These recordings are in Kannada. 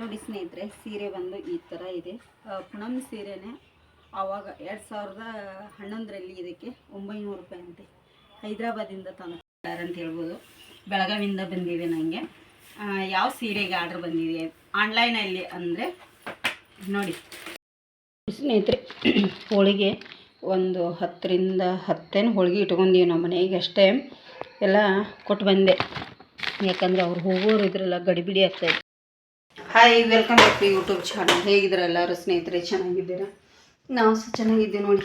ನೋಡಿ ಸ್ನೇಹಿತರೆ, ಸೀರೆ ಬಂದು ಈ ಥರ ಇದೆ. ಪುಣಮ್ ಸೀರೆನೇ ಆವಾಗ ಎರಡು ಸಾವಿರದ ಹನ್ನೊಂದರಲ್ಲಿ ಇದಕ್ಕೆ ಒಂಬೈನೂರು ರೂಪಾಯಿ ಅಂತೆ. ಹೈದ್ರಾಬಾದಿಂದ ತಂದು ಅಂತ ಹೇಳ್ಬೋದು. ಬೆಳಗಾವಿಯಿಂದ ಬಂದಿದೆ ನನಗೆ ಯಾವ ಸೀರೆಗೆ ಆರ್ಡ್ರ್ ಬಂದಿದೆ? ಆನ್ಲೈನಲ್ಲಿ ಅಂದರೆ ನೋಡಿ. ಸ್ನೇಹಿತರೆ, ಹೋಳಿಗೆ ಒಂದು ಹತ್ತರಿಂದ ಹತ್ತೇನು ಹೋಳಿಗೆ ಇಟ್ಕೊಂಡಿವಿ ನಮ್ಮ ಮನೆಗೆ ಅಷ್ಟೇ. ಎಲ್ಲ ಕೊಟ್ಟು ಬಂದೆ. ಯಾಕಂದರೆ ಅವ್ರು ಹೋಗೋರು ಇದ್ರಲ್ಲ, ಗಡಿಬಿಡಿ ಆಗ್ತಾಯಿತ್ತು hi welcome back to YouTube channel ಹೇಗಿದ್ದೀರಾ ಎಲ್ಲರೂ? ಸ್ನೇಹಿತರೆ, ಚೆನ್ನಾಗಿದ್ದೀರಾ? ನಾವು ಸಹ ಚೆನ್ನಾಗಿದ್ದೀವಿ ನೋಡಿ.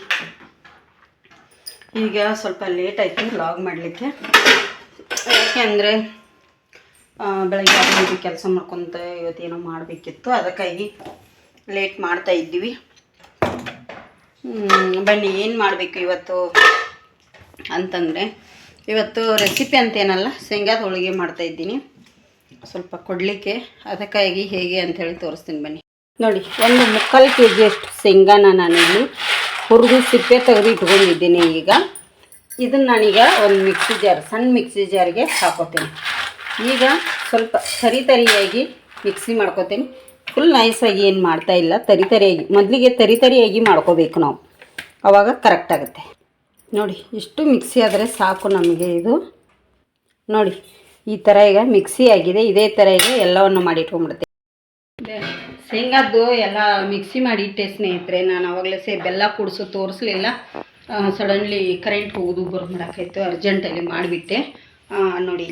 ಈಗ ಸ್ವಲ್ಪ ಲೇಟ್ ಆಯಿತು ಲಾಗ್ ಮಾಡಲಿಕ್ಕೆ. ಯಾಕೆಂದರೆ ಬೆಳಗ್ಗೆ ಅದು ಇದು ಕೆಲಸ ಮಾಡ್ಕೊತ ಇವತ್ತೇನೋ ಮಾಡಬೇಕಿತ್ತು. ಅದಕ್ಕಾಗಿ ಲೇಟ್ ಮಾಡ್ತಾ ಇದ್ದೀವಿ. ಬನ್ನಿ, ಏನು ಮಾಡಬೇಕು ಇವತ್ತು ಅಂತಂದರೆ, ಇವತ್ತು ರೆಸಿಪಿ ಅಂತೇನಲ್ಲ, ಶೇಂಗಾದ ಹೋಳಿಗೆ ಮಾಡ್ತಾ ಇದ್ದೀನಿ. ಸ್ವಲ್ಪ ಕೊಡಲಿಕ್ಕೆ, ಅದಕ್ಕಾಗಿ ಹೇಗೆ ಅಂಥೇಳಿ ತೋರಿಸ್ತೀನಿ ಬನ್ನಿ. ನೋಡಿ, ಒಂದು ಮುಕ್ಕಾಲು ಕೆ ಜಿಯಷ್ಟು ಶೇಂಗಾನ ನಾನಿಲ್ಲಿ ಹುರಿದು ಸಿಪ್ಪೆ ತೆಗೆದು ಇಟ್ಕೊಂಡಿದ್ದೀನಿ ಈಗ. ಇದನ್ನು ನಾನೀಗ ಒಂದು ಮಿಕ್ಸಿ ಜಾರ್, ಸಣ್ಣ ಮಿಕ್ಸಿ ಜಾರಿಗೆ ಹಾಕೋತೀನಿ. ಈಗ ಸ್ವಲ್ಪ ತರಿ ತರಿಯಾಗಿ ಮಿಕ್ಸಿ ಮಾಡ್ಕೋತೀನಿ. ಫುಲ್ ನೈಸಾಗಿ ಏನು ಮಾಡ್ತಾ ಇಲ್ಲ, ತರಿ ತರಿಯಾಗಿ, ಮೊದಲಿಗೆ ತರಿ ತರಿಯಾಗಿ ಮಾಡ್ಕೋಬೇಕು ನಾವು. ಆವಾಗ ಕರೆಕ್ಟ್ ಆಗುತ್ತೆ. ನೋಡಿ ಇಷ್ಟು ಮಿಕ್ಸಿ ಆದರೆ ಸಾಕು ನಮಗೆ ಇದು. ನೋಡಿ ಈ ಥರ ಈಗ ಮಿಕ್ಸಿ ಆಗಿದೆ. ಇದೇ ಥರ ಈಗ ಎಲ್ಲವನ್ನು ಮಾಡಿ ಇಟ್ಕೊಂಡ್ಬಿಡ್ತೀನಿ. ಶೇಂಗಾದ್ದು ಎಲ್ಲ ಮಿಕ್ಸಿ ಮಾಡಿ ಇಟ್ಟೆ ಸ್ನೇಹಿತರೆ. ನಾನು ಅವಾಗಲೇ ಸೇ ಬೆಲ್ಲ ಕುಡಿಸು ತೋರಿಸ್ಲಿಲ್ಲ. ಸಡನ್ಲಿ ಕರೆಂಟ್ ಹೋಗೋದು ಬರೋದಾಕಾಯ್ತು ಅರ್ಜೆಂಟಲ್ಲಿ ಮಾಡಿಬಿಟ್ಟೆ. ನೋಡಿ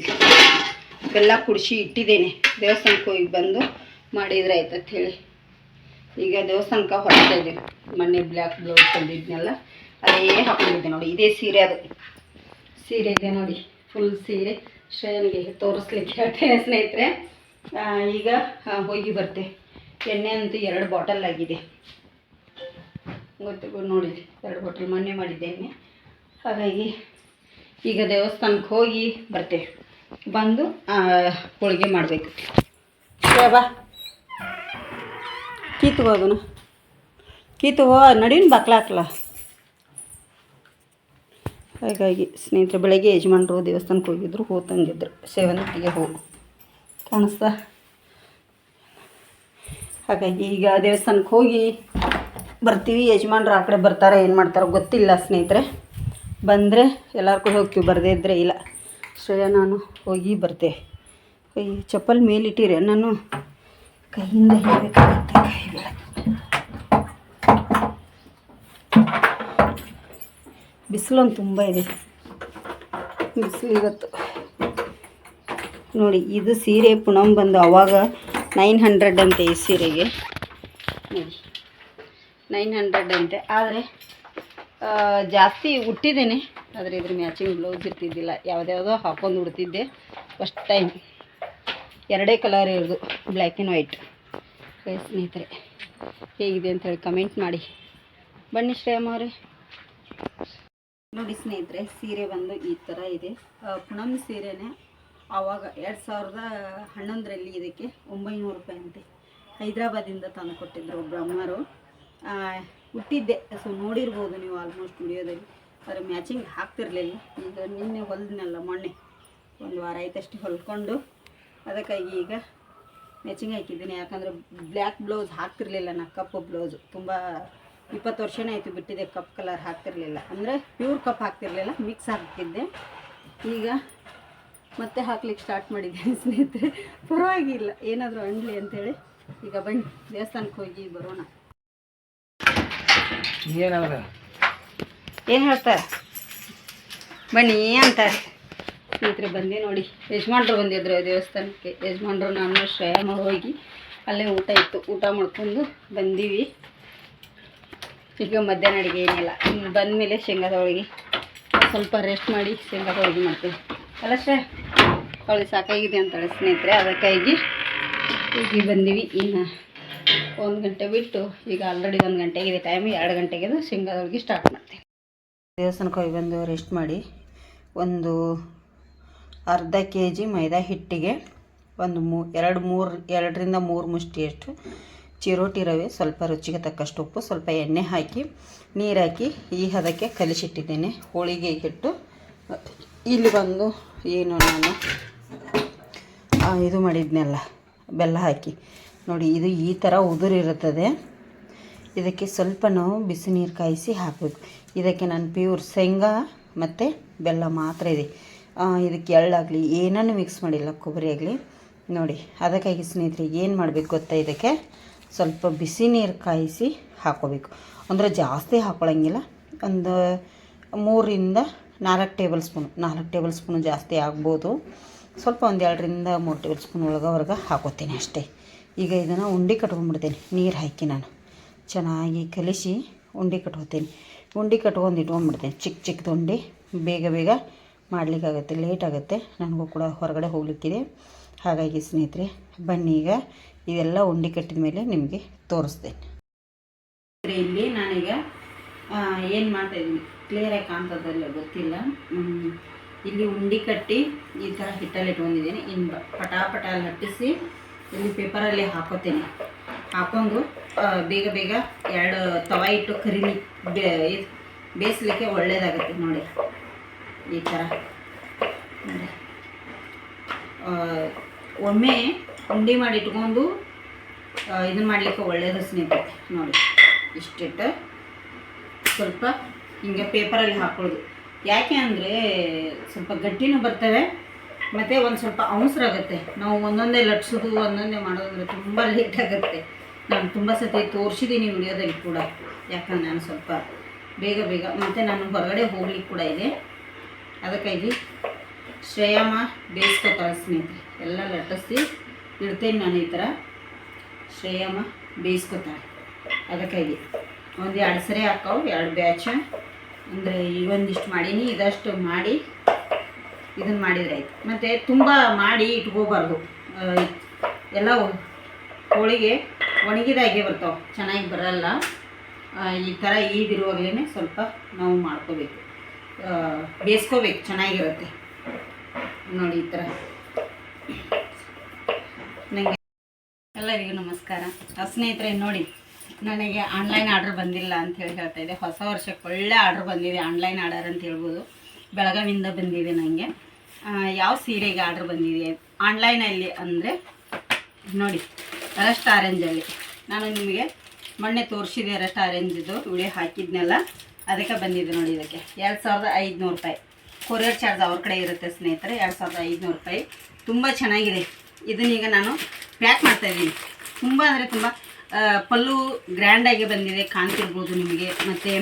ಬೆಲ್ಲ ಕುಡಿಸಿ ಇಟ್ಟಿದ್ದೇನೆ. ದೇವಸ್ಥಾನಕ್ಕೆ ಹೋಗಿ ಬಂದು ಮಾಡಿದ್ರೆ ಆಯ್ತಂತ ಹೇಳಿ. ಈಗ ದೇವಸ್ಥಾನಕ್ಕೆ ಹೊರಡ್ತಾ ಇದ್ದೀವಿ ಮೊನ್ನೆ ಬ್ಲ್ಯಾಕ್ ಬ್ಲೌಸ್ ತಂದಿದ್ನೆಲ್ಲ, ಅದೇ ಹಾಕೊಂಡಿದ್ದೆ ನೋಡಿ. ಇದೇ ಸೀರೆ ಅದು. ಸೀರೆ ಇದೆ ನೋಡಿ. ಫುಲ್ ಸೀರೆ ಶ್ರೇಯನಿಗೆ ತೋರಿಸ್ಲಿಕ್ಕೆ ಹೇಳ್ತೇನೆ ಸ್ನೇಹಿತರೆ. ಈಗ ಹೋಗಿ ಬರ್ತೆ. ಎಣ್ಣೆ ಅಂತೂ ಎರಡು ಬಾಟಲ್ ಆಗಿದೆ. ಗೊತ್ತಿಗೂ ನೋಡಿ ಎರಡು ಬಾಟಲ್ ಮೊನ್ನೆ ಮಾಡಿದ್ದೆ ಎಣ್ಣೆ. ಹಾಗಾಗಿ ಈಗ ದೇವಸ್ಥಾನಕ್ಕೆ ಹೋಗಿ ಬರ್ತೆ. ಬಂದು ಹೋಳಿಗೆ ಮಾಡಬೇಕು. ಬಾ. ಕೀತು ಹೋಗೋಣ. ಕೀತು ಹೋ ನಡೀನು ನಡೀನ್ ಬಾಕ್ಲ ಹಾಕ್ಲ? ಹಾಗಾಗಿ ಸ್ನೇಹಿತರೆ, ಬೆಳಗ್ಗೆ ಯಜಮಾನರು ದೇವಸ್ಥಾನಕ್ಕೆ ಹೋಗಿದ್ರು, ಹೂ ತಂದಿದ್ರು. ಸೇವಂತಿಗೆ ಹೂ ಕಾಣಿಸ್ತಾ? ಹಾಗಾಗಿ ಈಗ ದೇವಸ್ಥಾನಕ್ಕೆ ಹೋಗಿ ಬರ್ತೀವಿ. ಯಜಮಾನ್ರು ಆ ಕಡೆ ಬರ್ತಾರೆ, ಏನು ಮಾಡ್ತಾರೋ ಗೊತ್ತಿಲ್ಲ ಸ್ನೇಹಿತರೆ. ಬಂದರೆ ಎಲ್ಲರ ಕೂಡ ಹೋಗ್ತೀವಿ ಬರದೇ ಇದ್ದರೆ ಇಲ್ಲ. ಶ್ರೇಯ, ನಾನು ಹೋಗಿ ಬರ್ತೆ ಕೈ, ಚಪ್ಪಲ್ ಮೇಲಿಟ್ಟಿರಿ. ನಾನು ಕೈಯಿಂದ ಹೇಳಬೇಕಾಗುತ್ತೆ ಕೈ ಬೇಡ ಬಿಸಿಲೊಂದು ತುಂಬ ಇದೆ. ಬಿಸಿಲು ಇವತ್ತು. ನೋಡಿ, ಇದು ಸೀರೆ ಪುಣಮ್ ಬಂದು ಅವಾಗ ನೈನ್ ಹಂಡ್ರೆಡ್ ಅಂತೆ ಈ ಸೀರೆಗೆ. ನೋಡಿ, ನೈನ್ ಹಂಡ್ರೆಡ್ ಅಂತೆ. ಆದರೆ ಜಾಸ್ತಿ ಉಟ್ಟಿದ್ದೇನೆ. ಆದರೆ ಇದ್ರ ಮ್ಯಾಚಿಂಗ್ ಬ್ಲೌಸ್ ಇರ್ತಿದ್ದಿಲ್ಲ. ಯಾವುದ್ಯಾವುದೋ ಹಾಕೊಂಡು ಉಡ್ತಿದ್ದೆ. First time. ಎರಡೇ ಕಲರ್ ಇರೋದು. Black and white. ಸ್ನೇಹಿತರೆ, ಹೇಗಿದೆ ಅಂತ ಹೇಳಿ ಕಮೆಂಟ್ ಮಾಡಿ. ಬನ್ನಿ ಶ್ರೇಯಮ್ಮ ಅವರೇ. ನೋಡಿ ಸ್ನೇಹಿತರೆ ಸೀರೆ ಬಂದು ಈ ಥರ ಇದೆ. ಪುಣಮ್ ಸೀರೆನೇ ಆವಾಗ ಎರಡು ಸಾವಿರದ ಹನ್ನೊಂದರಲ್ಲಿ ಇದಕ್ಕೆ ಒಂಬೈನೂರು ರೂಪಾಯಿ ಅಂತೆ. ಹೈದರಾಬಾದಿಂದ ತಂದು ಕೊಟ್ಟಿದ್ದರು ಆ, ಹುಟ್ಟಿದ್ದೆ. ಸೊ ನೋಡಿರ್ಬೋದು ನೀವು ಆಲ್ಮೋಸ್ಟ್ ವಿಡಿಯೋದಲ್ಲಿ. ಆದರೆ ಮ್ಯಾಚಿಂಗ್ ಹಾಕ್ತಿರ್ಲಿಲ್ಲ ಈಗ ನಿನ್ನೆ ಹೊಲ್ದಿನಲ್ಲ ಮೊನ್ನೆ. ಒಂದು ವಾರ ಆಯ್ತಷ್ಟೇ ಹೊಲ್ಕೊಂಡು. ಅದಕ್ಕಾಗಿ ಈಗ ಮ್ಯಾಚಿಂಗ್ ಹಾಕಿದ್ದೀನಿ. ಯಾಕಂದರೆ ಬ್ಲ್ಯಾಕ್ ಬ್ಲೌಸ್ ಹಾಕ್ತಿರ್ಲಿಲ್ಲ ನಾ ಕಪ್ಪು ಬ್ಲೌಸು ತುಂಬ ಇಪ್ಪತ್ತು ವರ್ಷನೇ ಆಯಿತು ಬಿಟ್ಟಿದೆ ಕಪ್ ಕಲರ್ ಹಾಕ್ತಿರ್ಲಿಲ್ಲ. ಅಂದರೆ ಪ್ಯೂರ್ ಕಪ್ ಹಾಕ್ತಿರ್ಲಿಲ್ಲ ಮಿಕ್ಸ್ ಹಾಕ್ತಿದ್ದೆ. ಈಗ ಮತ್ತೆ ಹಾಕ್ಲಿಕ್ಕೆ ಸ್ಟಾರ್ಟ್ ಮಾಡಿದ್ದೀನಿ ಸ್ನೇಹಿತರೆ. ಪರವಾಗಿಲ್ಲ ಏನಾದರೂ ಅಂಡ್ಲಿ ಅಂತೇಳಿ. ಈಗ ಬನ್ನಿ ದೇವಸ್ಥಾನಕ್ಕೆ ಹೋಗಿ ಬರೋಣ. ಏನು ಹೇಳ್ತಾರೆ? ಬನ್ನಿ ಅಂತಾರೆ. ಸ್ನೇಹಿತರೆ ಬಂದೆ ನೋಡಿ. ಯಜಮಾನ್ರು ಬಂದಿದ್ರು ದೇವಸ್ಥಾನಕ್ಕೆ. ಯಜಮಾನ್ರು ನಾನು ಶ್ರೇಯಮ್ಮ ಹೋಗಿ ಅಲ್ಲೇ ಊಟ ಇತ್ತು. ಊಟ ಮಾಡ್ಕೊಂಡು ಬಂದೀವಿ. ಈಗ ಮಧ್ಯಾಹ್ನ ಅಡುಗೆ ಏನಿಲ್ಲ. ಇನ್ನು ಬಂದಮೇಲೆ ಶೇಂಗಾದ ಹೋಳಿಗೆ. ಸ್ವಲ್ಪ ರೆಸ್ಟ್ ಮಾಡಿ ಶೇಂಗಾದ ಹೋಳಿಗೆ ಮಾಡ್ತೀವಿ ಕಳಿಸ್ರೆ? ಅವಳಿಗೆ ಸಾಕಾಗಿದೆ ಅಂತಾಳೆ ಸ್ನೇಹಿತರೆ, ಅದಕ್ಕಾಗಿ ಈಗ ಬಂದೀವಿ. ಇನ್ನು ಒಂದು ಗಂಟೆ ಬಿಟ್ಟು ಈಗ ಆಲ್ರೆಡಿ ಒಂದು ಗಂಟೆಗಿದೆ ಟೈಮ್ ಎರಡು ಗಂಟೆಗೆ ಶೇಂಗಾದ ಹೋಳಿಗೆ ಸ್ಟಾರ್ಟ್ ಮಾಡ್ತೀನಿ. ದೇವಸ್ಥಾನಕ್ಕೆ ಹೋಗಿ ಬಂದು ರೆಸ್ಟ್ ಮಾಡಿ ಒಂದು ಅರ್ಧ ಕೆ ಜಿ ಮೈದಾ ಹಿಟ್ಟಿಗೆ ಒಂದು ಮೂ, ಎರಡು ಮೂರು, ಎರಡರಿಂದ ಮೂರು ಮುಷ್ಟಿಯಷ್ಟು ಚಿರೋಟಿ ರವೆ, ಸ್ವಲ್ಪ ರುಚಿಗೆ ತಕ್ಕಷ್ಟು ಉಪ್ಪು, ಸ್ವಲ್ಪ ಎಣ್ಣೆ ಹಾಕಿ ನೀರಾಕಿ ಈ ಹದಕ್ಕೆ ಕಲಿಸಿಟ್ಟಿದ್ದೇನೆ. ಹೋಳಿಗೆ ಇಟ್ಟು ಇಲ್ಲಿ ಬಂದು ಏನು ನಾನು ಇದು ಮಾಡಿದ್ನಲ್ಲ, ಬೆಲ್ಲ ಹಾಕಿ. ನೋಡಿ, ಇದು ಈ ಥರ ಉದುರಿರುತ್ತದೆ. ಇದಕ್ಕೆ ಸ್ವಲ್ಪ ನಾವು, ಬಿಸಿ ನೀರು ಕಾಯಿಸಿ ಹಾಕಬೇಕು. ಇದಕ್ಕೆ ನಾನು ಪ್ಯೂರ್ ಶೇಂಗಾ ಮತ್ತು ಬೆಲ್ಲ ಮಾತ್ರ ಇದೆ. ಇದಕ್ಕೆ ಎಳ್ಳಾಗಲಿ ಏನನ್ನು ಮಿಕ್ಸ್ ಮಾಡಿಲ್ಲ, ಕೊಬ್ಬರಿ ಆಗಲಿ. ನೋಡಿ, ಅದಕ್ಕಾಗಿ ಸ್ನೇಹಿತರೆ, ಏನು ಮಾಡಬೇಕು ಗೊತ್ತಾ ಇದಕ್ಕೆ? ಸ್ವಲ್ಪ ಬಿಸಿ ನೀರು ಕಾಯಿಸಿ ಹಾಕೋಬೇಕು. ಅಂದರೆ ಜಾಸ್ತಿ ಹಾಕೊಳ್ಳೋಂಗಿಲ್ಲ ಒಂದು ಮೂರಿಂದ ನಾಲ್ಕು ಟೇಬಲ್ ಸ್ಪೂನ್, ನಾಲ್ಕು ಟೇಬಲ್ ಸ್ಪೂನು ಜಾಸ್ತಿ ಆಗ್ಬೋದು. ಸ್ವಲ್ಪ ಒಂದು ಎರಡರಿಂದ ಮೂರು ಟೇಬಲ್ ಸ್ಪೂನ್ ಒಳಗವರೆಗೆ ಹಾಕೋತೀನಿ ಅಷ್ಟೇ. ಈಗ ಇದನ್ನು ಉಂಡೆ ಕಟ್ಕೊಂಡ್ಬಿಡ್ತೀನಿ, ನೀರು ಹಾಕಿ ನಾನು. ಚೆನ್ನಾಗಿ ಕಲಿಸಿ ಉಂಡೆ ಕಟ್ಕೋತೀನಿ. ಉಂಡೆ ಕಟ್ಕೊಂಡು ಇಟ್ಕೊಂಡ್ಬಿಡ್ತೀನಿ ಚಿಕ್ಕ ಚಿಕ್ಕದು ಉಂಡೆ. ಬೇಗ ಬೇಗ ಮಾಡಲಿಕ್ಕಾಗತ್ತೆ ಲೇಟ್ ಆಗುತ್ತೆ. ನನಗೂ ಕೂಡ ಹೊರಗಡೆ ಹೋಗ್ಲಿಕ್ಕಿದೆ. ಹಾಗಾಗಿ ಸ್ನೇಹಿತರೆ, ಬನ್ನಿ ಈಗ. ಇದೆಲ್ಲ ಉಂಡೆ ಕಟ್ಟಿದ ಮೇಲೆ ನಿಮಗೆ ತೋರಿಸ್ತೇನೆ. ಇಲ್ಲಿ ನಾನೀಗ ಏನು ಮಾಡ್ತಾ ಇದ್ದೀನಿ? ಕ್ಲಿಯರಾಗಿ ಕಾಣ್ತದಲ್ಲ ಗೊತ್ತಿಲ್ಲ. ಇಲ್ಲಿ ಉಂಡೆ ಕಟ್ಟಿ ಈ ಥರ ಹಿಟ್ಟಲ್ಲಿ ಇಟ್ಕೊಂಡಿದ್ದೀನಿ. ಇನ್ನು ಪಟಾಪಟ ಹಟ್ಟಿಸಿ ಇಲ್ಲಿ ಪೇಪರಲ್ಲಿ ಹಾಕೋತೀನಿ. ಹಾಕೊಂಡು ಬೇಗ ಬೇಗ ಎರಡು ತವ ಇಟ್ಟು ಕರಿಲಿ ಬೇಯಿಸ್ಲಿಕ್ಕೆ ಒಳ್ಳೆಯದಾಗುತ್ತೆ ನೋಡಿ. ಈ ಥರ ಒಮ್ಮೆ ಉಂಡೆ ಮಾಡಿ ಇಟ್ಕೊಂಡು ಇದನ್ನು ಮಾಡಲಿಕ್ಕೆ ಒಳ್ಳೆಯದು ಸ್ನೇಹಿತರೆ ನೋಡಿ, ಇಷ್ಟಿಟ್ಟು ಸ್ವಲ್ಪ ಹಿಂಗೆ ಪೇಪರಲ್ಲಿ ಹಾಕೊಳ್ಳೋದು. ಯಾಕೆ ಅಂದರೆ ಸ್ವಲ್ಪ ಗಟ್ಟಿನೂ ಬರ್ತವೆ, ಮತ್ತು ಒಂದು ಸ್ವಲ್ಪ ಅವಸರಾಗುತ್ತೆ ನಾವು ಒಂದೊಂದೇ ಲಟ್ಸೋದು, ಒಂದೊಂದೇ ಮಾಡೋದಂದ್ರೆ ತುಂಬ ಲೇಟ್ ಆಗುತ್ತೆ. ನಾನು ತುಂಬ ಸತಿ ತೋರಿಸಿದ್ದೀನಿ ವಿಡಿಯೋದಲ್ಲಿ ಕೂಡ. ಯಾಕಂದ್ರೆ ನಾನು ಸ್ವಲ್ಪ ಬೇಗ ಬೇಗ, ಮತ್ತು ನಾನು ಹೊರಗಡೆ ಹೋಗ್ಲಿಕ್ಕೆ ಕೂಡ ಇದೆ. ಅದಕ್ಕಾಗಿ ಶ್ರೇಯಾಮ ಬೇಯಿಸ್ಕೊತಾಳೆ ಸ್ನೇಹಿತರೆ. ಎಲ್ಲ ಲಟ್ಟಿಸಿ ಇಡ್ತೇನೆ ನಾನು ಈ ಥರ. ಶ್ರೇಯಮ್ಮ ಬೇಯಿಸ್ಕೊತಾಳೆ ಅದಕ್ಕಾಗಿ. ಒಂದು ಎರಡು ಸರಿ ಹಾಕವು ಎರಡು ಬ್ಯಾಚ. ಅಂದರೆ ಈಗ ಒಂದಿಷ್ಟು ಮಾಡೀನಿ, ಇದಷ್ಟು ಮಾಡಿ ಇದನ್ನು ಮಾಡಿದ್ರೆ ಆಯಿತು. ಮತ್ತು ತುಂಬ ಮಾಡಿ ಇಟ್ಕೋಬಾರ್ದು. ಎಲ್ಲ ಹೋಳಿಗೆ ಒಣಗಿದಾಗೆ ಬರ್ತಾವೆ, ಚೆನ್ನಾಗಿ ಬರಲ್ಲ. ಈ ಥರ ಈದಿರುವಾಗಲೇ ಸ್ವಲ್ಪ ನಾವು ಮಾಡ್ಕೋಬೇಕು. ಬೇಯಿಸ್ಕೋಬೇಕು, ಚೆನ್ನಾಗಿರುತ್ತೆ. ನೋಡಿ ಈ ಥರ. ಎಲ್ಲರಿಗೂ ನಮಸ್ಕಾರ. ಸ್ನೇಹಿತರೆ, ನೋಡಿ, ನನಗೆ ಆನ್ಲೈನ್ ಆರ್ಡ್ರ್ ಬಂದಿಲ್ಲ ಅಂತ ಹೇಳಿ ಹೇಳ್ತಾ ಇದೆ ಹೊಸ ವರ್ಷಕ್ಕೆ ಒಳ್ಳೆ ಆರ್ಡ್ರ್ ಬಂದಿದೆ ಆನ್ಲೈನ್ ಆರ್ಡರ್ ಅಂತ ಹೇಳ್ಬೋದು. ಬೆಳಗಾವಿಂದ ಬಂದಿದೆ ನನಗೆ ಯಾವ ಸೀರೆಗೆ ಆರ್ಡ್ರ್ ಬಂದಿದೆ? ಆನ್ಲೈನಲ್ಲಿ ಅಂದರೆ, ನೋಡಿ ರಸ್ಟ್ ಆರೆಂಜಲ್ಲಿ ನಾನು ನಿಮಗೆ ಮೊನ್ನೆ ತೋರಿಸಿದೆ ರಸ್ಟ್ ಆರೆಂಜ್ದು ವಿಡಿಯೋ ಹಾಕಿದ್ನೆಲ್ಲ, ಅದಕ್ಕೆ ಬಂದಿದೆ ನೋಡಿ ಇದಕ್ಕೆ. ಎರಡು ಸಾವಿರದ ಐದುನೂರು ರೂಪಾಯಿ. ಕೊರಿಯರ್ ಚಾರ್ಜ್ ಅವ್ರ ಕಡೆ ಇರುತ್ತೆ ಸ್ನೇಹಿತರೆ, ಎರಡು ಸಾವಿರದ ಐದುನೂರು ರೂಪಾಯಿ. ತುಂಬ ಚೆನ್ನಾಗಿದೆ. ಇದನ್ನೀಗ ನಾನು ಪ್ಯಾಕ್ ಮಾಡ್ತಾ ಇದ್ದೀನಿ. ತುಂಬ ಅಂದರೆ ತುಂಬ ಪಲ್ಲು ಗ್ರ್ಯಾಂಡಾಗಿ ಬಂದಿದೆ, ಕಾಣ್ತಿರ್ಬೋದು ನಿಮಗೆ. ಮತ್ತು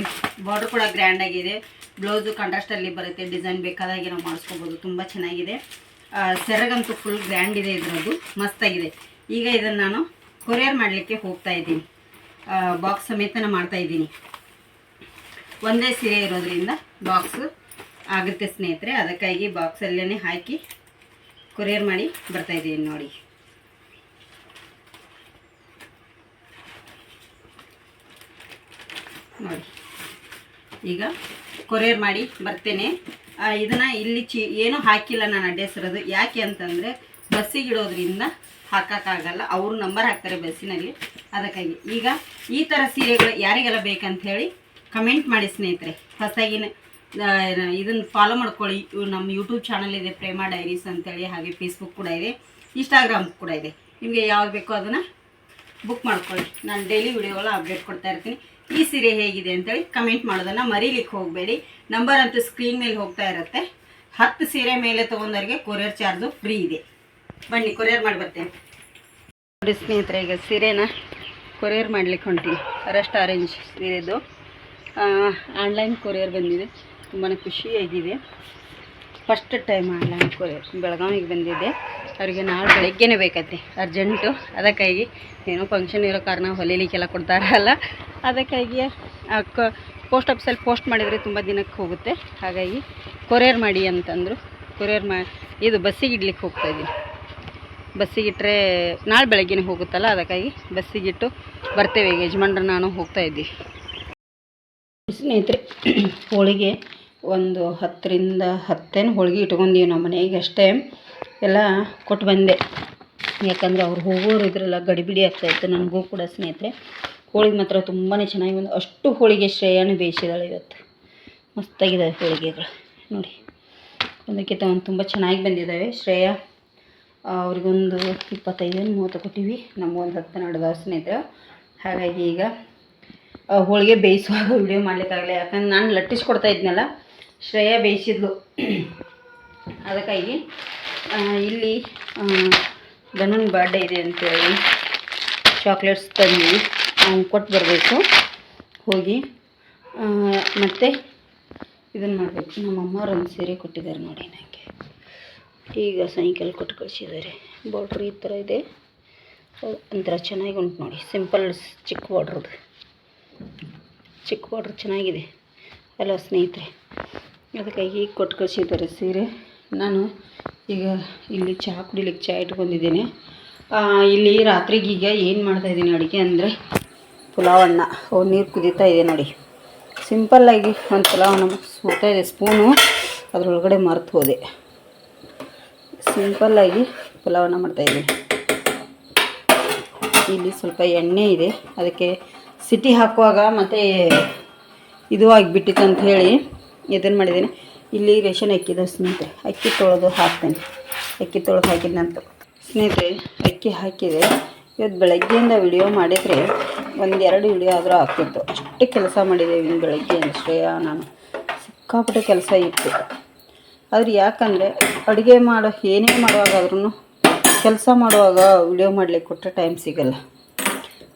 ಬಾರ್ಡ್ರ್ ಕೂಡ ಗ್ರ್ಯಾಂಡಾಗಿದೆ ಬ್ಲೌಸು ಕಾಂಟ್ರಾಸ್ಟಲ್ಲಿ ಬರುತ್ತೆ ಡಿಸೈನ್ ಬೇಕಾದಾಗೆ ನಾವು ಮಾಡಿಸ್ಕೋಬೋದು. ತುಂಬ ಚೆನ್ನಾಗಿದೆ. ಸೆರಗಂತೂ ಫುಲ್ ಗ್ರ್ಯಾಂಡ್ ಇದೆ ಇದರದ್ದು. ಮಸ್ತಾಗಿದೆ. ಈಗ ಇದನ್ನು ನಾನು ಕೊರಿಯರ್ ಮಾಡಲಿಕ್ಕೆ ಹೋಗ್ತಾ ಇದ್ದೀನಿ. ಬಾಕ್ಸ್ ಸಮೇತನ ಮಾಡ್ತಾ ಇದ್ದೀನಿ. ಒಂದೇ ಸೀರೆ ಇರೋದ್ರಿಂದ ಬಾಕ್ಸ್ ಆಗುತ್ತೆ ಸ್ನೇಹಿತರೆ. ಅದಕ್ಕಾಗಿ ಬಾಕ್ಸಲ್ಲೇ ಹಾಕಿ ಕೊರಿಯರ್ ಮಾಡಿ ಬರ್ತಾಯಿದ್ದೀನಿ ನೋಡಿ. ನೋಡಿ. ಈಗ ಕೊರಿಯರ್ ಮಾಡಿ ಬರ್ತೇನೆ. ಇದನ್ನು ಇಲ್ಲಿ ಚಿ, ಏನೂ ಹಾಕಿಲ್ಲ ನಾನು ಅಡ್ರೆಸಿರೋದು ಯಾಕೆ ಅಂತಂದರೆ ಬಸ್ಸಿಗೆ ಇಡೋದ್ರಿಂದ ಹಾಕೋಕ್ಕಾಗಲ್ಲ ಅವರು ನಂಬರ್ ಹಾಕ್ತಾರೆ ಬಸ್ಸಿನಲ್ಲಿ ಅದಕ್ಕಾಗಿ. ಈಗ ಈ ಥರ ಸೀರೆಗಳು ಯಾರಿಗೆಲ್ಲ ಬೇಕಂತ ಹೇಳಿ ಕಮೆಂಟ್ ಮಾಡಿ ಸ್ನೇಹಿತರೆ. ಹೊಸದಾಗಿ ಇದನ್ನು ಫಾಲೋ ಮಾಡ್ಕೊಳ್ಳಿ. ನಮ್ಮ ಯೂಟ್ಯೂಬ್ ಚಾನಲ್ ಇದೆ ಪ್ರೇಮ ಡೈರೀಸ್ ಅಂತೇಳಿ, ಹಾಗೆ ಫೇಸ್ಬುಕ್ ಕೂಡ ಇದೆ. ಇನ್ಸ್ಟಾಗ್ರಾಮ್ ಕೂಡ ಇದೆ. ನಿಮಗೆ ಯಾವಾಗ ಬೇಕೋ ಅದನ್ನು ಬುಕ್ ಮಾಡ್ಕೊಳ್ಳಿ. ನಾನು ಡೈಲಿ ವಿಡಿಯೋಗಳ ಅಪ್ಡೇಟ್ ಕೊಡ್ತಾ ಇರ್ತೀನಿ. ಈ ಸೀರೆ ಹೇಗಿದೆ ಅಂತೇಳಿ ಕಮೆಂಟ್ ಮಾಡೋದನ್ನ ಮರೀಲಿಕ್ಕೆ ಹೋಗಬೇಡಿ. ನಂಬರ್ ಅಂತೂ ಸ್ಕ್ರೀನ್ ಮೇಲೆ ಹೋಗ್ತಾ ಇರುತ್ತೆ. ಹತ್ತು ಸೀರೆ ಮೇಲೆ ತೊಗೊಂಡವ್ರಿಗೆ ಕೊರಿಯರ್ ಚಾರ್ಜು ಫ್ರೀ ಇದೆ. ಬನ್ನಿ ಕೊರಿಯರ್ ಮಾಡಿ ಬರ್ತೇನೆ. ನೋಡಿ ಸ್ನೇಹಿತರೆ, ಈಗ ಸೀರೆನ ಕೊರಿಯರ್ ಮಾಡ್ಲಿಕ್ಕೆ ಹೊಂಟೀವಿ ರೆಸ್ಟ್ ಆರೆಂಜ್ ಸೀರೆದು. ಆನ್ಲೈನ್ ಕೊರಿಯರ್ ಬಂದಿದೆ. ತುಂಬಾ ಖುಷಿಯಾಗಿದೆ. ಫಸ್ಟ್ ಟೈಮ್ ಆನ್ಲೈನ್ ಕೊರಿಯರ್ ಬೆಳಗಾವಿಗೆ ಬಂದಿದೆ ಅವರಿಗೆ ನಾಳೆ ಬೆಳಗ್ಗೆನೇ ಬೇಕತ್ತೆ ಅರ್ಜೆಂಟು ಅದಕ್ಕಾಗಿ ಏನೋ ಫಂಕ್ಷನ್ ಇರೋ ಕಾರಣ ಹೊಲಿಲಿಕ್ಕೆಲ್ಲ ಕೊಡ್ತಾರಲ್ಲ ಅದಕ್ಕಾಗಿ ಪೋಸ್ಟ್ ಆಫೀಸಲ್ಲಿ ಪೋಸ್ಟ್ ಮಾಡಿದರೆ ತುಂಬ ದಿನಕ್ಕೆ ಹೋಗುತ್ತೆ. ಹಾಗಾಗಿ ಕೊರಿಯರ್ ಮಾಡಿ ಅಂತಂದರು. ಕೊರಿಯರ್ ಮಾ ಇದು ಬಸ್ಸಿಗೆ ಇಡ್ಲಿಕ್ಕೆ ಇದ್ದೀನಿ. ಬಸ್ಸಿಗಿಟ್ಟರೆ ನಾಳೆ ಬೆಳಗ್ಗೆನೇ ಹೋಗುತ್ತಲ್ಲ, ಅದಕ್ಕಾಗಿ ಬಸ್ಸಿಗಿಟ್ಟು ಬರ್ತೇವೆ. ಈಗ ಯಜಮಾನ್ರು ನಾನು ಹೋಗ್ತಾ ಇದ್ದೀವಿ. ಸ್ನೇಹಿತರೆ, ಹೋಳಿಗೆ ಒಂದು ಹತ್ತರಿಂದ ಹತ್ತೇನು ಹೋಳಿಗೆ ಇಟ್ಕೊಂಡೀವಿ ನಮ್ಮ ಮನೆಗೆ ಅಷ್ಟೇ. ಎಲ್ಲ ಕೊಟ್ಟು ಬಂದೆ. ಯಾಕಂದರೆ ಅವ್ರು ಹೋಗೋರು ಇದ್ರೆಲ್ಲ, ಗಡಿಬಿಡಿ ಆಗ್ತಾಯಿತ್ತು ನನಗೂ ಕೂಡ ಸ್ನೇಹಿತರೆ. ಹೋಳಿಗೆ ಮಾತ್ರ ತುಂಬಾ ಚೆನ್ನಾಗಿ ಬಂದು ಅಷ್ಟು ಹೋಳಿಗೆ ಶ್ರೇಯಾನು ಬೇಯಿಸಿದಾಳೆ ಇವತ್ತು. ಮಸ್ತಾಗಿದೆ ಹೋಳಿಗೆಗಳು. ನೋಡಿ, ಒಂದಕ್ಕೆ ಒಂದು ತುಂಬ ಚೆನ್ನಾಗಿ ಬಂದಿದ್ದಾವೆ. ಶ್ರೇಯ ಅವ್ರಿಗೊಂದು ಇಪ್ಪತ್ತೈದು, ಮೂವತ್ತು ಕೊಟ್ಟಿವಿ. ನಮಗೊಂದು ಹತ್ತು ಹನ್ನೆರಡು ಸ್ನೇಹಿತರು. ಹಾಗಾಗಿ ಈಗ ಹೋಳಿಗೆ ಬೇಯಿಸುವಾಗ ವಿಡಿಯೋ ಮಾಡಲಿಕ್ಕಾಗಲ್ಲ. ಯಾಕಂದ್ರೆ ನಾನು ಲಟ್ಟಿಸ್ಕೊಡ್ತಾ ಇದ್ನಲ್ಲ, ಶ್ರೇಯ ಬೇಯಿಸಿದ್ಲು. ಅದಕ್ಕಾಗಿ ಇಲ್ಲಿ ಗಣನ್ ಬರ್ಡೇ ಇದೆ ಅಂತೇಳಿ ಚಾಕ್ಲೇಟ್ಸ್ ಅವ್ನು ಕೊಟ್ಟು ಬರಬೇಕು. ಹೋಗಿ ಮತ್ತು ಇದನ್ನು ಮಾಡಬೇಕು. ನಮ್ಮ ಅಮ್ಮವ್ರು ಒಂದು ಸೀರೆ ಕೊಟ್ಟಿದ್ದಾರೆ ನೋಡಿ ನನಗೆ ಈಗ ಸಾಯಂಕಾಲ ಕೊಟ್ಟು ಕಳಿಸಿದ್ದಾರೆ. ಬಾರ್ಡ್ರ್ ಈ ಥರ ಇದೆ. ಒಂಥರ ಚೆನ್ನಾಗಿ ಉಂಟು ನೋಡಿ. ಸಿಂಪಲ್ ಚಿಕ್ಕ ಬಾರ್ಡ್ರದು ಚಿಕ್ಕ ಬಾರ್ಡ್ರ್ ಚೆನ್ನಾಗಿದೆ. ಅಲ್ಲ ಸ್ನೇಹಿತರೆ ಅದಕ್ಕಾಗಿ ಕೊಟ್ಟು ಕಳಿಸಿದ್ದಾರೆ ಸೀರೆ. ನಾನು ಈಗ ಇಲ್ಲಿ ಚಹಾ ಕುಡಿಲಿಕ್ಕೆ ಚಹಾ ಇಟ್ಕೊಂಡಿದ್ದೇನೆ. ಇಲ್ಲಿ ರಾತ್ರಿಗೆ ಈಗ ಏನು ಮಾಡ್ತಾಯಿದ್ದೀನಿ ಅಡುಗೆ ಅಂದರೆ ಪುಲಾವ್ ಅನ್ನ ಓ, ನೀರು ಕುದೀತಾ ಇದೆ ನೋಡಿ. ಸಿಂಪಲ್ಲಾಗಿ ಒಂದು ಪುಲಾವನ್ನ ಸುಡ್ತಾ ಇದೆ, ಸ್ಪೂನು. ಅದರೊಳಗಡೆ ಮರೆತು ಹೋದೆ. ಸಿಂಪಲ್ಲಾಗಿ ಪುಲಾವನ್ನ ಮಾಡ್ತಾಯಿದ್ದೀನಿ ಇಲ್ಲಿ ಸ್ವಲ್ಪ ಎಣ್ಣೆ ಇದೆ. ಅದಕ್ಕೆ ಸಿಟಿ ಹಾಕುವಾಗ ಮತ್ತು ಇದು ಆಗಿಬಿಟ್ಟಿತ್ತು ಅಂತ ಹೇಳಿ ಇದನ್ನು ಮಾಡಿದ್ದೀನಿ. ಇಲ್ಲಿ ರೇಷನ್ ಅಕ್ಕಿದ ಸ್ನೇಹಿತರೆ, ಅಕ್ಕಿ ತೊಳೆದು ಹಾಕ್ತೇನೆ. ಅಕ್ಕಿ ತೊಳೆದು ಹಾಕಿದ ನಂತರ ಸ್ನೇಹಿತರೆ, ಅಕ್ಕಿ ಹಾಕಿದೆ. ಇವತ್ತು ಬೆಳಗ್ಗೆಯಿಂದ ವಿಡಿಯೋ ಮಾಡಿದರೆ ಒಂದೆರಡು ವಿಡಿಯೋ ಆದರೂ ಆಗ್ತಿತ್ತು. ಅಷ್ಟು ಕೆಲಸ ಮಾಡಿದ್ದೇವೆ ಬೆಳಗ್ಗೆ ಶ್ರೇಯ ನಾನು ಸಿಕ್ಕಾಪಟ್ಟೆ ಕೆಲಸ ಇತ್ತು. ಆದರೆ ಯಾಕಂದರೆ ಅಡುಗೆ ಮಾಡೋ ಏನೇ ಮಾಡುವಾಗಾದ್ರೂ ಕೆಲಸ ಮಾಡುವಾಗ ವಿಡಿಯೋ ಮಾಡಲಿಕ್ಕೆ ಕೊಟ್ಟರೆ ಟೈಮ್ ಸಿಗಲ್ಲ.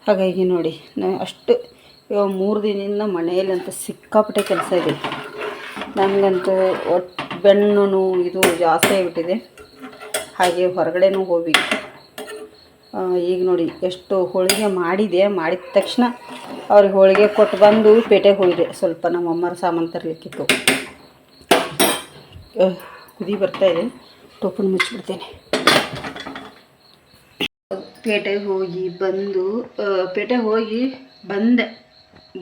ಹಾಗಾಗಿ ನೋಡಿ ನಾನು ಅಷ್ಟು ಇವಾಗ ಮೂರು ದಿನದಿಂದ ಮನೆಯಲ್ಲಂತೂ ಸಿಕ್ಕಾಪಟ್ಟೆ ಕೆಲಸ ಇದೆ. ನನಗಂತೂ ಒಟ್ಟು ಬೆನ್ನು ಇದು ಜಾಸ್ತಿ ಆಗಿಬಿಟ್ಟಿದೆ. ಹಾಗೆ ಹೊರಗಡೆನೂ ಆ, ಈಗ ನೋಡಿ ಎಷ್ಟು ಹೋಳಿಗೆ ಮಾಡಿದೆ, ಮಾಡಿದ ತಕ್ಷಣ ಅವ್ರಿಗೆ ಹೋಳಿಗೆ ಕೊಟ್ಟು ಬಂದು ಪೇಟೆಗೆ ಹೋಗಿದೆ ಸ್ವಲ್ಪ ನಮ್ಮ ಅಮ್ಮರ ಸಾಮಾನು ತರಲಿಕ್ಕಿತ್ತು. ಕುದಿ ಬರ್ತಾ ಇದೆ. ಟೋಪನ್ ಮುಚ್ಚಿಬಿಡ್ತೇನೆ. ಪೇಟೆಗೆ ಹೋಗಿ ಬಂದು ಪೇಟೆಗೆ ಹೋಗಿ ಬಂದೆ.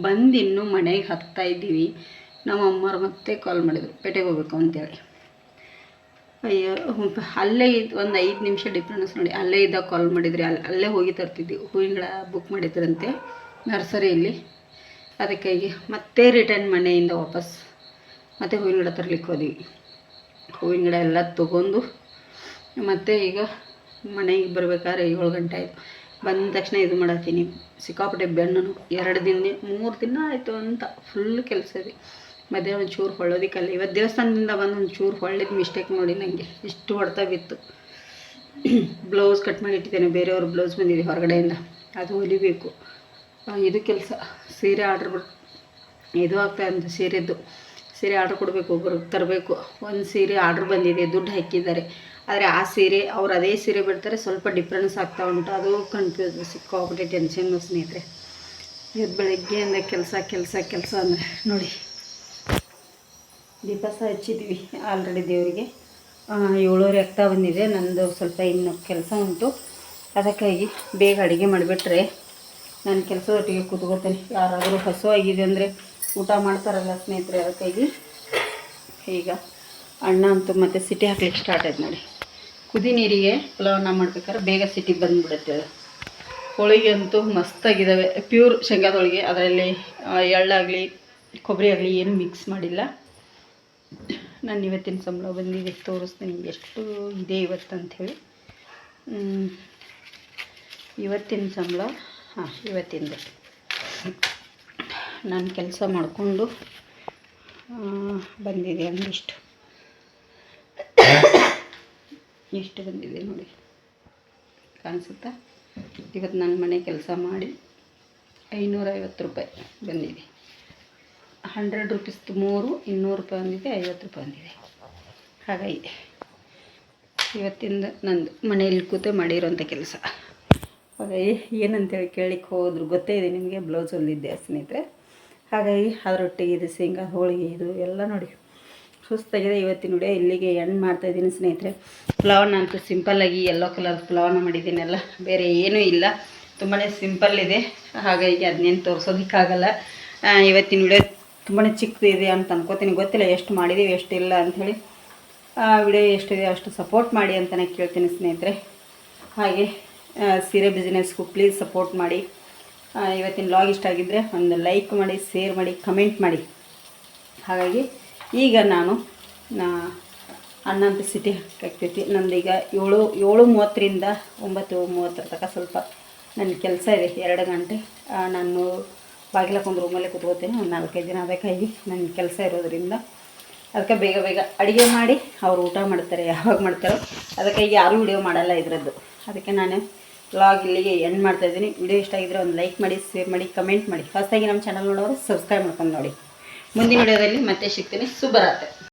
ಬಂದು ಇನ್ನೂ ಮನೆಗೆ ಹತ್ತಾ ಇದ್ದೀವಿ. ನಮ್ಮ ಅಮ್ಮರು ಮತ್ತೆ ಕಾಲ್ ಮಾಡಿದರು. ಪೇಟೆಗೆ ಹೋಗ್ಬೇಕು ಅಂತೇಳಿ. ಅಯ್ಯೋ ಅಲ್ಲೇ ಇದ್ದು ಒಂದು ಐದು ನಿಮಿಷ ಡಿಫ್ರೆನ್ಸ್ ನೋಡಿ. ಅಲ್ಲೇ ಇದ್ದಾಗ ಕಾಲ್ ಮಾಡಿದ್ರಿ ಅಲ್ಲಿ ಅಲ್ಲೇ ಹೋಗಿ ತರ್ತಿದ್ವಿ. ಹೂವಿನ ಗಿಡ ಬುಕ್ ಮಾಡಿದ್ರಂತೆ ನರ್ಸರಿಯಲ್ಲಿ. ಅದಕ್ಕಾಗಿ ಮತ್ತೆ ರಿಟರ್ನ್ ಮನೆಯಿಂದ ವಾಪಸ್ ಮತ್ತೆ ಹೂವಿನ ಗಿಡ ತರಲಿಕ್ಕೆ ಹೋದ್ವಿ. ಹೂವಿನ ಗಿಡ ಎಲ್ಲ ತೊಗೊಂಡು ಮತ್ತೆ ಈಗ ಮನೆಗೆ ಬರ್ಬೇಕಾದ್ರೆ ಏಳು ಗಂಟೆ ಆಯಿತು. ಬಂದ ತಕ್ಷಣ ಇದು ಮಾಡತ್ತೀನಿ. ಸಿಕ್ಕಾಪಟ್ಟೆ ಬೆನ್ನು ಎರಡು ದಿನ, ಮೂರು ದಿನ ಆಯಿತು ಅಂತ ಫುಲ್ ಕೆಲಸ ಇದೆ. ಮಧ್ಯಾಹ್ನ ಒಂಚೂರು ಹೊಳ್ಳೋದಿಕ್ಕಲ್ಲ. ಇವತ್ತು ದೇವಸ್ಥಾನದಿಂದ ಬಂದು ಒಂಚೂರು ಹೊಳ್ಳಿದ ಮಿಸ್ಟೇಕ್ ನೋಡಿ ನನಗೆ ಇಷ್ಟು ಹೊಡ್ತಾ ಬಿತ್ತು. ಬ್ಲೌಸ್ ಕಟ್ ಮಾಡಿ ಇಟ್ಟಿದ್ದೇನೆ ಬೇರೆಯವ್ರ ಬ್ಲೌಸ್ ಬಂದಿದೆ ಹೊರಗಡೆಯಿಂದ. ಅದು ಹೊಲಿಬೇಕು. ಇದು ಕೆಲಸ. ಸೀರೆ ಆರ್ಡ್ರ್ ಇದು ಆಗ್ತಾ ಅಂತ ಸೀರೆದ್ದು ಸೀರೆ ಆರ್ಡ್ರ್ ಕೊಡಬೇಕು ಒಬ್ಬರಿಗೆ ತರಬೇಕು. ಒಂದು ಸೀರೆ ಆರ್ಡ್ರ್ ಬಂದಿದೆ, ದುಡ್ಡು ಹಾಕಿದ್ದಾರೆ. ಆದರೆ ಆ ಸೀರೆ ಅವ್ರು ಅದೇ ಸೀರೆ ಬಿಡ್ತಾರೆ, ಸ್ವಲ್ಪ ಡಿಫ್ರೆನ್ಸ್ ಆಗ್ತಾ ಉಂಟು. ಅದು ಕನ್ಫ್ಯೂಸ್ ಸಿಕ್ಕಾಗ್ಬಿಟ್ಟೆ ಟೆನ್ಷನ್ನು ಸ್ನೇಹಿತರೆ. ಇವತ್ತು ಬೆಳಗ್ಗೆಯಿಂದ ಕೆಲಸ ಕೆಲಸ ಕೆಲಸ ಅಂದರೆ ನೋಡಿ. ದೀಪ ಸಹ ಹಚ್ಚಿದ್ವಿ ಆಲ್ರೆಡಿ ದೇವರಿಗೆ. ಏಳೂವರೆ ಆಗ್ತಾ ಬಂದಿದೆ. ನಂದು ಸ್ವಲ್ಪ ಇನ್ನು ಕೆಲಸ ಉಂಟು. ಅದಕ್ಕಾಗಿ ಬೇಗ ಅಡುಗೆ ಮಾಡಿಬಿಟ್ರೆ ನಾನು ಕೆಲಸದೊಟ್ಟಿಗೆ ಕೂತ್ಕೋತೇನೆ ಯಾರಾದರೂ ಹಸುವಾಗಿದೆ ಅಂದರೆ ಊಟ ಮಾಡ್ತಾರಲ್ಲ ಸ್ನೇಹಿತರೆ, ಅದಕ್ಕಾಗಿ ಈಗ ಅಣ್ಣ ಅಂತೂ ಮತ್ತೆ ಸಿಟಿ ಹಾಕ್ಲಿಕ್ಕೆ ಸ್ಟಾರ್ಟ್ ಆಯ್ತು ನೋಡಿ. ಕುದಿ ನೀರಿಗೆ ಪುಲಾವನ್ನ ಮಾಡ್ಬೇಕಾದ್ರೆ ಬೇಗ ಸಿಟಿಗೆ ಬಂದುಬಿಡುತ್ತೆ. ಅದು ಹೋಳಿಗೆ ಅಂತೂ ಮಸ್ತಾಗಿದ್ದಾವೆ. ಪ್ಯೂರ್ ಶೇಂಗಾದ ಹೋಳಿಗೆ. ಅದರಲ್ಲಿ ಎಳ್ಳಾಗಲಿ, ಕೊಬ್ಬರಿ ಆಗಲಿ ಏನು ಮಿಕ್ಸ್ ಮಾಡಿಲ್ಲ. ನಾನು ಇವತ್ತಿನ ಸಂಬಳ ಬಂದಿದೆ, ತೋರಿಸ್ತೀನಿ ಎಷ್ಟು ಇದೆ ಇವತ್ತು ಅಂಥೇಳಿ. ಹ್ಮ್. ಇವತ್ತಿನ ಸಂಬಳ, ಹಾಂ, ಇವತ್ತಿಂದು. ನಾನು ಕೆಲಸ ಮಾಡಿಕೊಂಡು ಬಂದಿದೆ ಒಂದಿಷ್ಟು. ಎಷ್ಟು ಬಂದಿದೆ ನೋಡಿ, ಕಾಣಿಸುತ್ತಾ? ಇವತ್ತು ನನ್ನ ಮನೆ ಕೆಲಸ ಮಾಡಿ ಐನೂರೈವತ್ತು ರೂಪಾಯಿ ಬಂದಿದೆ. ಹಂಡ್ರೆಡ್ ರುಪೀಸ್ ಮೂರು, ಇನ್ನೂರು ರೂಪಾಯಿ ಬಂದಿದೆ ಐವತ್ತು ರೂಪಾಯಿ ಒಂದಿದೆ. ಹಾಗಾಗಿ ಇವತ್ತಿಂದ ನಂದು ಮನೆಯಲ್ಲಿ ಕೂತೆ ಮಾಡಿರೋಂಥ ಕೆಲಸ. ಹಾಗಾಗಿ ಏನಂತೇಳಿ ಕೇಳಿಕ್ಕೆ ಹೋದ್ರು, ಗೊತ್ತೇ ಇದೆ ನಿಮಗೆ, ಬ್ಲೌಸ್ ಹೊಲಿದ್ದೆ ಸ್ನೇಹಿತರೆ. ಹಾಗಾಗಿ ಅದರೊಟ್ಟಿಗೆ ಇದು, ಶೇಂಗಾ, ಹೋಳಿಗೆ ಇದು ಎಲ್ಲ ನೋಡಿ. ಸುಸ್ತಾಗಿದೆ ಇವತ್ತಿನ ವಿಡಿಯೋ ಇಲ್ಲಿಗೆ ಎಂಡ್ ಮಾಡ್ತಾಯಿದ್ದೀನಿ ಸ್ನೇಹಿತರೆ. ಪುಲಾವನ್ನ ಅಂತೂ ಸಿಂಪಲ್ಲಾಗಿ ಎಲ್ಲೋ ಕಲರ್ ಪುಲಾವನ್ನ ಮಾಡಿದ್ದೀನಲ್ಲ, ಬೇರೆ ಏನೂ ಇಲ್ಲ. ತುಂಬಾ ಸಿಂಪಲ್ ಇದೆ. ಹಾಗಾಗಿ ಅದನ್ನೇನು ತೋರಿಸೋದಕ್ಕಾಗಲ್ಲ. ಇವತ್ತಿನ ವಿಡಿಯೋ ತುಂಬಾ ಚಿಕ್ಕದಿದೆ ಅಂತ ಅನ್ಕೋತೀನಿ. ಗೊತ್ತಿಲ್ಲ ಎಷ್ಟು ಮಾಡಿದ್ದೀವಿ ಎಷ್ಟಿಲ್ಲ ಅಂಥೇಳಿ ವಿಡಿಯೋ ಎಷ್ಟಿದೆ ಅಷ್ಟು ಸಪೋರ್ಟ್ ಮಾಡಿ ಅಂತ ನಾನು ಕೇಳ್ತೀನಿ ಸ್ನೇಹಿತರೆ. ಹಾಗೆ ಸೀರೆ ಬಿಸ್ನೆಸ್ಗೂ ಪ್ಲೀಸ್ ಸಪೋರ್ಟ್ ಮಾಡಿ. ಇವತ್ತಿನ ಲಾಗ್ ಇಷ್ಟ ಆಗಿದ್ದರೆ ಒಂದು ಲೈಕ್ ಮಾಡಿ ಶೇರ್ ಮಾಡಿ ಕಮೆಂಟ್ ಮಾಡಿ. ಹಾಗಾಗಿ, ಈಗ ನಾನು ಅನ್ನಂತ ಸಿಟಿ ಹಾಕ್ತೈತಿ. ನಂದೀಗ ಏಳು ಏಳು ಮೂವತ್ತರಿಂದ ಒಂಬತ್ತು ಮೂವತ್ತರ ತನಕ ಸ್ವಲ್ಪ ನನ್ನ ಕೆಲಸ ಇದೆ. ಎರಡು ಗಂಟೆ ನಾನು ಬಾಗಿಲಕ್ಕೊಂದು ರೂಮಲ್ಲೇ ಕೂತ್ಕೋತೀನಿ. ಒಂದು ನಾಲ್ಕೈದು ದಿನ ಅದಕ್ಕಾಗಿ ನನ್ನ ಕೆಲಸ ಇರೋದರಿಂದ. ಅದಕ್ಕೆ ಬೇಗ ಬೇಗ ಅಡುಗೆ ಮಾಡಿ ಅವ್ರು ಊಟ ಮಾಡ್ತಾರೆ, ಯಾವಾಗ ಮಾಡ್ತಾರೋ. ಅದಕ್ಕಾಗಿ ಯಾರೂ ವಿಡಿಯೋ ಮಾಡಲ್ಲ ಇದರದ್ದು. ಅದಕ್ಕೆ ನಾನು ವ್ಲಾಗ್ ಇಲ್ಲಿಗೆ ಎಂಡ್ ಮಾಡ್ತಾಯಿದ್ದೀನಿ ವಿಡಿಯೋ ಇಷ್ಟ ಆಗಿದ್ರೆ ಒಂದು ಲೈಕ್ ಮಾಡಿ ಶೇರ್ ಮಾಡಿ ಕಮೆಂಟ್ ಮಾಡಿ. ಫಸ್ಟಾಗಿ ನಮ್ಮ ಚಾನಲ್ ನೋಡೋರು ಸಬ್ಸ್ಕ್ರೈಬ್ ಮಾಡ್ಕೊಂಡು ನೋಡಿ. ಮುಂದಿನ ವಿಡಿಯೋದಲ್ಲಿ ಮತ್ತೆ ಸಿಗ್ತೀನಿ. ಶುಭರಾತ್ರಿ.